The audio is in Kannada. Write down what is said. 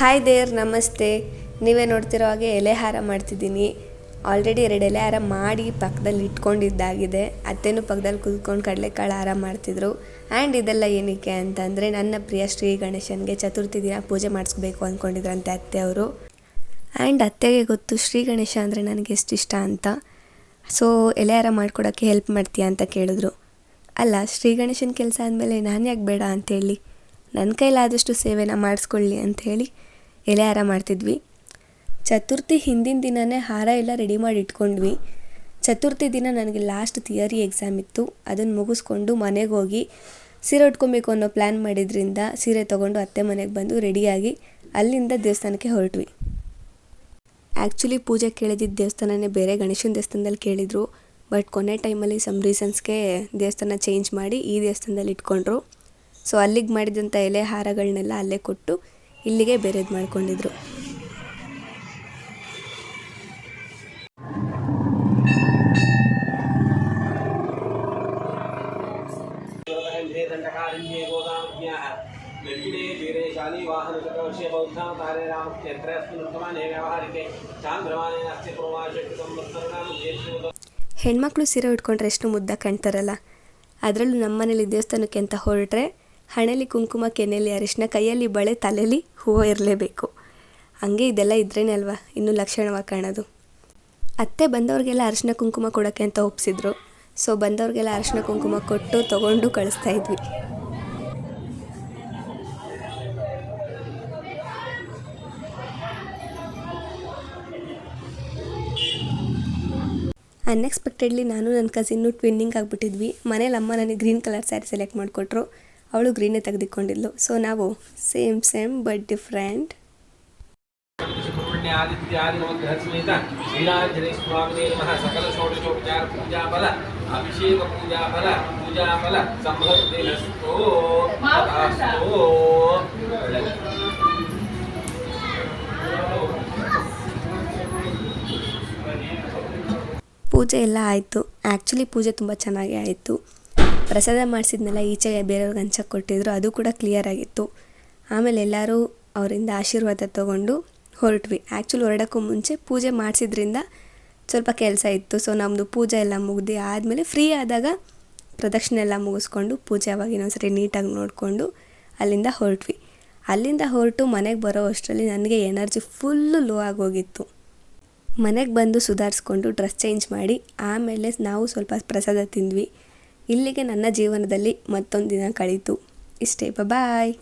ಹಾಯ್ ದೇರ್ ನಮಸ್ತೆ. ನೀವೇ ನೋಡ್ತಿರೋ ಹಾಗೆ ಎಲೆಹಾರ ಮಾಡ್ತಿದ್ದೀನಿ. ಆಲ್ರೆಡಿ ಎರಡು ಎಲೆಹಾರ ಮಾಡಿ ಪಕ್ಕದಲ್ಲಿ ಇಟ್ಕೊಂಡಿದ್ದಾಗಿದೆ. ಅತ್ತೆನೂ ಪಕ್ಕದಲ್ಲಿ ಕುತ್ಕೊಂಡು ಕಡಲೆಕಾಳು ಹಾರ ಮಾಡ್ತಿದ್ರು. ಆ್ಯಂಡ್ ಇದೆಲ್ಲ ಏನಕ್ಕೆ ಅಂತಂದರೆ ನನ್ನ ಪ್ರಿಯ ಶ್ರೀ ಗಣೇಶನಿಗೆ ಚತುರ್ಥಿ ದಿನ ಪೂಜೆ ಮಾಡಿಸ್ಬೇಕು ಅಂದ್ಕೊಂಡಿದ್ರಂತೆ ಅತ್ತೆಯವರು ಆ್ಯಂಡ್ ಅತ್ತೆಗೆ ಗೊತ್ತು ಶ್ರೀ ಗಣೇಶ ಅಂದರೆ ನನಗೆ ಎಷ್ಟು ಇಷ್ಟ ಅಂತ. ಸೊ ಎಲೆಹಾರ ಮಾಡ್ಕೊಡೋಕ್ಕೆ ಹೆಲ್ಪ್ ಮಾಡ್ತೀಯಾ ಅಂತ ಕೇಳಿದ್ರು. ಅಲ್ಲ, ಶ್ರೀ ಗಣೇಶನ ಕೆಲಸ ಅಂದಮೇಲೆ ನಾನು ಯಾಕೆ ಬೇಡ ಅಂತೇಳಿ ನನ್ನ ಕೈಲಾದಷ್ಟು ಸೇವೆನ ಮಾಡಿಸ್ಕೊಳ್ಳಿ ಅಂಥೇಳಿ ಎಲೆ ಹಾರ ಮಾಡ್ತಿದ್ವಿ. ಚತುರ್ಥಿ ಹಿಂದಿನ ದಿನವೇ ಹಾರ ಎಲ್ಲ ರೆಡಿ ಮಾಡಿ ಇಟ್ಕೊಂಡ್ವಿ ಚತುರ್ಥಿ ದಿನ ನನಗೆ ಲಾಸ್ಟ್ ಥಿಯರಿ ಎಕ್ಸಾಮ್ ಇತ್ತು. ಅದನ್ನು ಮುಗಿಸ್ಕೊಂಡು ಮನೆಗೆ ಹೋಗಿ ಸೀರೆ ಉಟ್ಕೊಬೇಕು ಅನ್ನೋ ಪ್ಲ್ಯಾನ್ ಮಾಡಿದ್ರಿಂದ ಸೀರೆ ತೊಗೊಂಡು ಅತ್ತೆ ಮನೆಗೆ ಬಂದು ರೆಡಿಯಾಗಿ ಅಲ್ಲಿಂದ ದೇವಸ್ಥಾನಕ್ಕೆ ಹೊರಟ್ವಿ. ಆ್ಯಕ್ಚುಲಿ ಪೂಜೆ ಕೇಳಿದ್ದಿದ್ದು ದೇವಸ್ಥಾನನೇ ಬೇರೆ, ಗಣೇಶನ ದೇವಸ್ಥಾನದಲ್ಲಿ ಕೇಳಿದರು. ಬಟ್ ಕೊನೆ ಟೈಮಲ್ಲಿ ಸಮ್ ರೀಸನ್ಸ್ಗೆ ದೇವಸ್ಥಾನ ಚೇಂಜ್ ಮಾಡಿ ಈ ದೇವಸ್ಥಾನದಲ್ಲಿ ಇಟ್ಕೊಂಡ್ರು. ಸೊ ಅಲ್ಲಿಗೆ ಮಾಡಿದಂಥ ಎಲೆ ಹಾರಗಳನ್ನೆಲ್ಲ ಅಲ್ಲೇ ಕೊಟ್ಟು ಇಲ್ಲಿಗೆ ಬೇರೆದ್ ಮಾಡ್ಕೊಂಡಿದ್ರು. ಹೆಣ್ಮಕ್ಳು ಸೀರೆ ಉಟ್ಕೊಂಡ್ರೆ ಎಷ್ಟು ಮುದ್ದ ಕಾಣ್ತಾರಲ್ಲ? ಅದರಲ್ಲೂ ನಮ್ಮನೇಲಿ ದೇವಸ್ಥಾನಕ್ಕೆ ಅಂತ ಹೊರಟ್ರೆ ಹಣೆಲಿ ಕುಂಕುಮ ಕೆನೆಯಲ್ಲಿ ಅರಿಶಿನ ಕೈಯಲ್ಲಿ ಬಳೆ ತಲೆಯಲ್ಲಿ ಹೂವು ಇರಲೇಬೇಕು. ಹಂಗೆ ಇದೆಲ್ಲ ಇದ್ರೇನೆ ಅಲ್ವಾ? ಇನ್ನೂ ಲಕ್ಷಣವಾಗಿ ಕಾಣೋದು. ಅತ್ತೆ ಬಂದವ್ರಿಗೆಲ್ಲ ಅರಿಶಿನ ಕುಂಕುಮ ಕೊಡೋಕ್ಕೆ ಅಂತ ಒಪ್ಸಿದ್ರು. ಸೊ ಬಂದವ್ರಿಗೆಲ್ಲ ಅರಿಶಿನ ಕುಂಕುಮ ಕೊಟ್ಟು ತೊಗೊಂಡು ಕಳಿಸ್ತಾ ಇದ್ವಿ. ಅನ್ಎಕ್ಸ್ಪೆಕ್ಟೆಡ್ಲಿ ನಾನು ನನ್ನ ಕಸಿನ್ನು ಟ್ವಿನ್ನಿಂಗ್ ಆಗಿಬಿಟ್ಟಿದ್ವಿ. ಮನೇಲಿ ಅಮ್ಮ ನನಗೆ ಗ್ರೀನ್ ಕಲರ್ ಸ್ಯಾರಿ ಸೆಲೆಕ್ಟ್ ಮಾಡಿಕೊಟ್ರು. ಅವಳು ಗ್ರೀನೇ ತೆಗೆದುಕೊಂಡಿದ್ಲು. ಸೊ ನಾವು ಸೇಮ್ ಸೇಮ್ ಬಟ್ ಡಿಫ್ರೆಂಟ್ ಪೂಜೆ ಎಲ್ಲ ಆಯಿತು. ಆ್ಯಕ್ಚುಲಿ ಪೂಜೆ ತುಂಬ ಚೆನ್ನಾಗಿ ಆಯಿತು. ಪ್ರಸಾದ ಮಾಡಿಸಿದ್ನೆಲ್ಲ ಈಚೆಗೆ ಬೇರೆಯವ್ರಿಗೆ ಹಂಚಕ್ಕೆ ಕೊಟ್ಟಿದ್ರು, ಅದು ಕೂಡ ಕ್ಲಿಯರ್ ಆಗಿತ್ತು. ಆಮೇಲೆ ಎಲ್ಲರೂ ಅವರಿಂದ ಆಶೀರ್ವಾದ ತೊಗೊಂಡು ಹೊರಟ್ವಿ. ಆ್ಯಕ್ಚುಲಿ ಹೊರಡೋಕ್ಕೂ ಮುಂಚೆ ಪೂಜೆ ಮಾಡಿಸಿದ್ರಿಂದ ಸ್ವಲ್ಪ ಕೆಲಸ ಇತ್ತು. ಸೊ ನಮ್ಮದು ಪೂಜೆ ಎಲ್ಲ ಮುಗ್ದು ಆದಮೇಲೆ ಫ್ರೀ ಆದಾಗ ಪ್ರದಕ್ಷಿಣೆ ಎಲ್ಲ ಮುಗಿಸ್ಕೊಂಡು ಪೂಜೆ ಅವಾಗ ಇನ್ನೊಂದ್ಸರಿ ನೀಟಾಗಿ ನೋಡಿಕೊಂಡು ಅಲ್ಲಿಂದ ಹೊರಟ್ವಿ. ಅಲ್ಲಿಂದ ಹೊರಟು ಮನೆಗೆ ಬರೋ ಅಷ್ಟರಲ್ಲಿ ನನಗೆ ಎನರ್ಜಿ ಫುಲ್ಲು ಲೋ ಆಗೋಗಿತ್ತು ಮನೆಗೆ ಬಂದು ಸುಧಾರಿಸ್ಕೊಂಡು ಡ್ರೆಸ್ ಚೇಂಜ್ ಮಾಡಿ ಆಮೇಲೆ ನಾವು ಸ್ವಲ್ಪ ಪ್ರಸಾದ ತಿಂದ್ವಿ. ಇಲ್ಲಿಗೆ ನನ್ನ ಜೀವನದಲ್ಲಿ ಮತ್ತೊಂದು ದಿನ ಕಳೀತು. ಇಷ್ಟೇ ಬಾಯ್